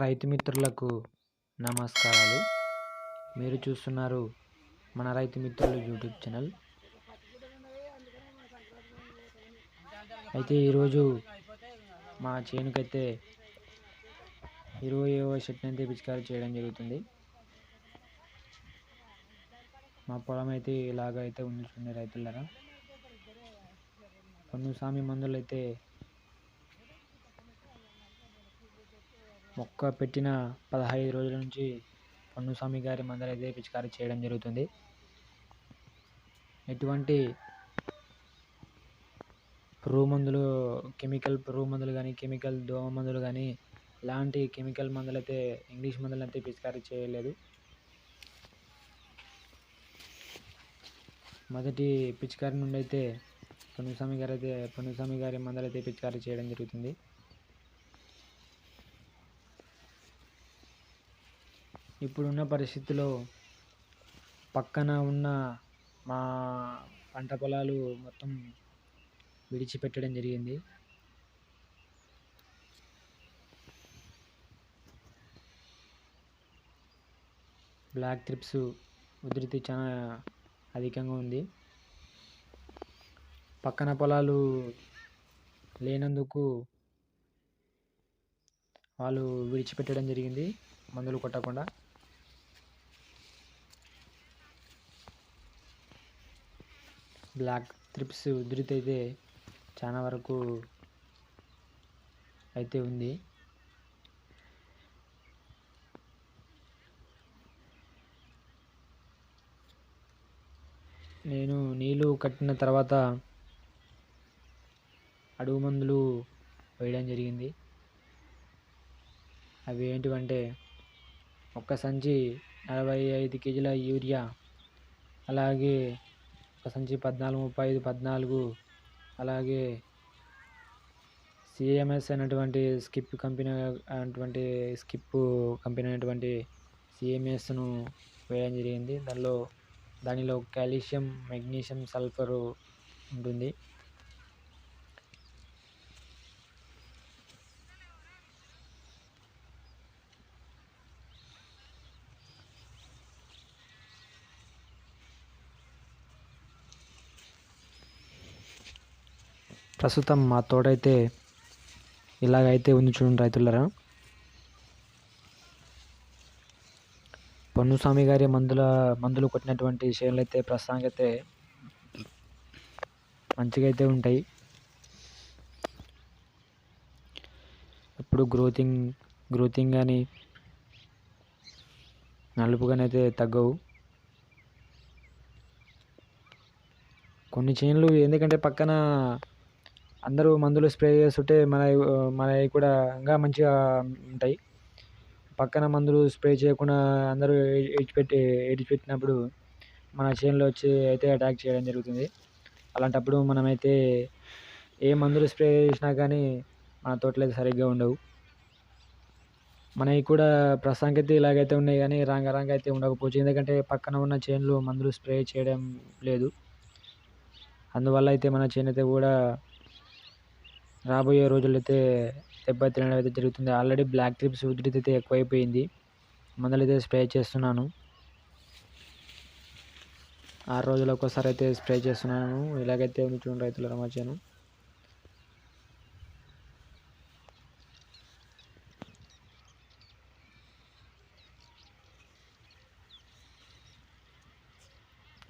రైతు మిత్రులకు నమస్కారాలు. మీరు చూస్తున్నారు మన రైతు మిత్రులు యూట్యూబ్ ఛానల్. అయితే ఈరోజు మా చేనుకైతే ఇరవై చెట్టుని అయితే పిచికారీ చేయడం జరుగుతుంది. మా పొలం అయితే ఇలాగ అయితే ఉంది రైతులరా. స్వామి మందులు అయితే మొక్క పెట్టిన పదహైదు రోజుల నుంచి పొన్నుస్వామి గారి మందులు అయితే పిచికారీ చేయడం జరుగుతుంది. ఎటువంటి పురుగు మందులు కెమికల్ పురుగు మందులు కానీ కెమికల్ దోమ మందులు కానీ ఎలాంటి కెమికల్ మందులు అయితే ఇంగ్లీష్ మందులు అయితే పిచికారీ చేయలేదు. మొదటి పిచికారి నుండి అయితే పన్నుస్వామి గారు అయితే పన్నుస్వామి గారి మందులు అయితే పిచికారీ చేయడం జరుగుతుంది. ఇప్పుడున్న పరిస్థితిలో పక్కన ఉన్న మా పంట పొలాలు మొత్తం విడిచిపెట్టడం జరిగింది. బ్లాక్ ట్రిప్స్ ఉధృతి చాలా అధికంగా ఉంది. పక్కన పొలాలు లేనందుకు వాళ్ళు విడిచిపెట్టడం జరిగింది. మందులు కొట్టకుండా బ్లాక్ త్రిప్స్ ఉధృతి అయితే చాలా వరకు అయితే ఉంది. నేను నీళ్ళు కట్టిన తర్వాత అడుగు మందులు వేయడం జరిగింది. అవి ఏంటివంటే ఒక్క సంచి నలభై ఐదు కేజీల యూరియా అలాగే ఒక సంచి పద్నాలుగు ముప్పై ఐదు పద్నాలుగు. అలాగే సిఎంఎస్ అనేటువంటి స్కిప్ కంపెనీ అటువంటి స్కిప్ కంపెనీ అయినటువంటి సిఎంఎస్ను వేయడం జరిగింది. దానిలో దానిలో కాల్షియం మెగ్నీషియం సల్ఫరు ఉంటుంది. ప్రస్తుతం మా తోటైతే ఇలాగైతే ఉంది చూడండి రైతులరా. పన్నుస్వామి గారి మందుల మందులు కొట్టినటువంటి చేనులు అయితే ప్రస్తుతానికి అయితే మంచిగా అయితే ఉంటాయి. ఇప్పుడు గ్రోతింగ్ గ్రోతింగ్ కానీ నలుపు కానీ అయితే తగ్గవు. కొన్ని చేనులు ఎందుకంటే పక్కన అందరూ మందులు స్ప్రే చేస్తుంటే మన మనవి కూడా ఇంకా మంచిగా ఉంటాయి. పక్కన మందులు స్ప్రే చేయకుండా అందరూ విడిచిపెట్టి విడిచిపెట్టినప్పుడు మన చేనులో వచ్చి అయితే అటాక్ చేయడం జరుగుతుంది. అలాంటప్పుడు మనమైతే ఏ మందులు స్ప్రే చేసినా కానీ మన తోటలు అయితే సరిగ్గా ఉండవు. మనవి కూడా ప్రస్తుతానికైతే ఇలాగైతే ఉన్నాయి కానీ రాంగ రాంగ అయితే ఉండకపోవచ్చు. ఎందుకంటే పక్కన ఉన్న చేనులు మందులు స్ప్రే చేయడం లేదు. అందువల్ల అయితే మన చేను అయితే కూడా రాబోయే రోజులైతే దెబ్బ తినడం అయితే జరుగుతుంది. ఆల్రెడీ బ్లాక్ ట్రిప్స్ ఉధృతి అయితే ఎక్కువైపోయింది. మందులైతే స్ప్రే చేస్తున్నాను. ఆరు రోజులు ఒక్కసారి అయితే స్ప్రే చేస్తున్నాను. ఇలాగైతే ఉంది చూడండి రైతుల రమాచాను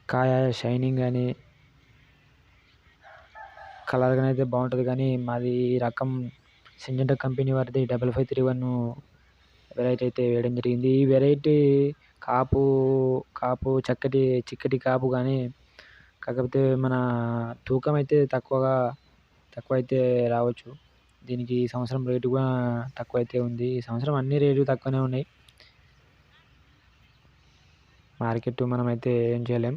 కాయ షైనింగ్ కానీ కలర్ కానీ అయితే బాగుంటుంది కానీ మాది రకం సింజెంటా కంపెనీ వారిది double five three one variety అయితే వేయడం జరిగింది. ఈ వెరైటీ కాపు కాపు చక్కటి చిక్కటి కాపు కానీ కాకపోతే మన తూకం అయితే తక్కువగా తక్కువ అయితే రావచ్చు. దీనికి ఈ సంవత్సరం రేటు కూడా తక్కువ అయితే ఉంది. ఈ సంవత్సరం అన్ని రేట్లు తక్కువనే ఉన్నాయి. మార్కెట్ మనం అయితే ఏం చేయలేం.